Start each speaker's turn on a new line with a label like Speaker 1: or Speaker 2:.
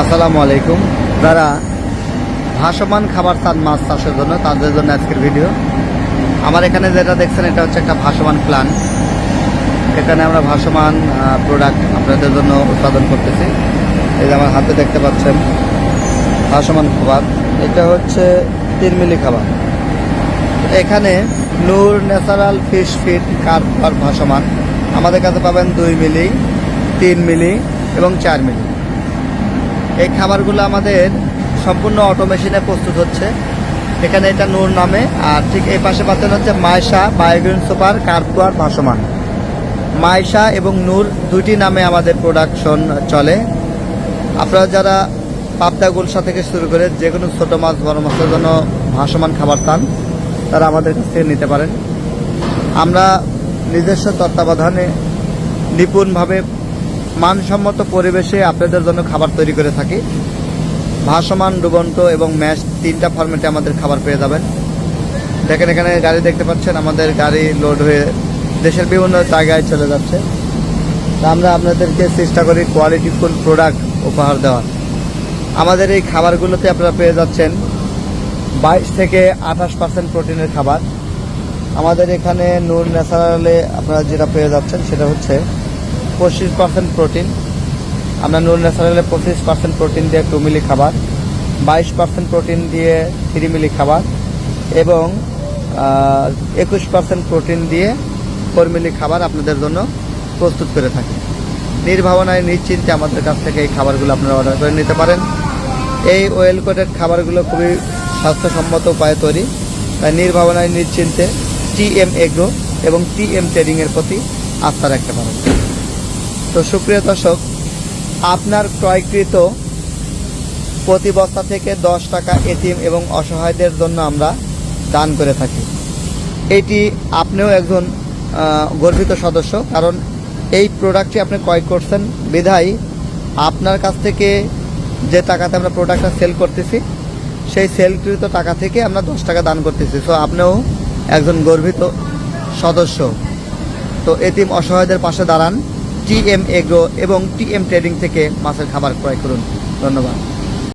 Speaker 1: আসসালামু আলাইকুম। যারা ভাসমান খাবার চান মাছ চাষের জন্য, তাদের জন্য আজকের ভিডিও। আমার এখানে যেটা দেখছেন, এটা হচ্ছে একটা ভাসমান প্ল্যান এখানে আমরা ভাসমান প্রোডাক্ট আপনাদের জন্য উৎপাদন করতেছি। এই যে আমার হাতে দেখতে পাচ্ছেন, ভাসমান খাবার। এটা হচ্ছে তিন মিলি খাবার। এখানে নূর ন্যাচারাল ফিশ ফিড কার্পার ভাসমান। আমাদের কাছে পাবেন দুই মিলি, তিন মিলি এবং চার মিলি। এই খাবারগুলো আমাদের সম্পূর্ণ অটোমেশনে প্রস্তুত হচ্ছে। এখানে এটা নূর নামে, আর ঠিক এই পাশে পাচ্ছেন হচ্ছে মায়শা বায়োগ্রিন সুপার, কার্পুয়ার, ভাসমান। মায়শা এবং নূর দুটি নামে আমাদের প্রোডাকশন চলে। আপনারা যারা পাবদা গুলশা থেকে শুরু করে যে কোনো ছোটো মাছ, বড় মাছের জন্য ভাসমান খাবার চান, তারা আমাদের কাছ থেকে নিতে পারেন। আমরা নিজস্ব তত্ত্বাবধানে নিপুণভাবে মানসম্মত পরিবেশে আপনাদের জন্য খাবার তৈরি করে থাকি। ভাসমান, ডুবন্ত এবং ম্যাশ তিনটা ফরম্যাটে আমাদের খাবার পেয়ে যাবেন। দেখেন এখানে গাড়ি দেখতে পাচ্ছেন, আমাদের গাড়ি লোড হয়ে দেশের বিভিন্ন জায়গায় চলে যাচ্ছে। তা আমরা আপনাদেরকে চেষ্টা করি কোয়ালিটিফুল প্রোডাক্ট উপহার দেওয়ার। আমাদের এই খাবারগুলোতে আপনারা পেয়ে যাচ্ছেন বাইশ থেকে আঠাশ পার্সেন্ট প্রোটিনের খাবার। আমাদের এখানে নূর ন্যাচারালে আপনারা যেটা পেয়ে যাচ্ছেন সেটা হচ্ছে পঁচিশ পার্সেন্ট প্রোটিন আমরা নূর ন্যাচারালে পঁচিশ পার্সেন্ট প্রোটিন দিয়ে টু মিলি খাবার, বাইশ পার্সেন্ট প্রোটিন দিয়ে থ্রি মিলি খাবার এবং একুশ পার্সেন্ট প্রোটিন দিয়ে ফোর মিলি খাবার আপনাদের জন্য প্রস্তুত করে থাকি। নির্ভাবনায়, নিশ্চিন্তে আমাদের কাছ থেকে এই খাবারগুলো আপনারা অর্ডার করে নিতে পারেন। এই ওয়েল কোটেড খাবারগুলো খুবই স্বাস্থ্যসম্মত উপায়ে তৈরি। তাই নির্ভাবনায়, নিশ্চিন্তে টি এম এগ্রো এবং টি এম ট্রেডিংয়ের প্রতি আস্থা রাখতে পারেন। তো সুপ্রিয় দর্শক, আপনার ক্রয়কৃত প্রতি বস্তা থেকে দশ টাকা এটিএম এবং অসহায়দের জন্য আমরা দান করে থাকি। এটি আপনিও একজন গর্বিত সদস্য, কারণ এই প্রোডাক্টটি আপনি ক্রয় করছেন। বিধায় আপনার কাছ থেকে যে টাকাতে আমরা প্রোডাক্টটা সেল করতেছি, সেই সেলকৃত টাকা থেকে আমরা দশ টাকা দান করতেছি। সো আপনিও একজন গর্বিত সদস্য। তো এতিম অসহায়দের পাশে দাঁড়ান। টি এম এগ্রো এবং টিএম ট্রেডিং থেকে মাছের খাবার ক্রয় করুন। ধন্যবাদ।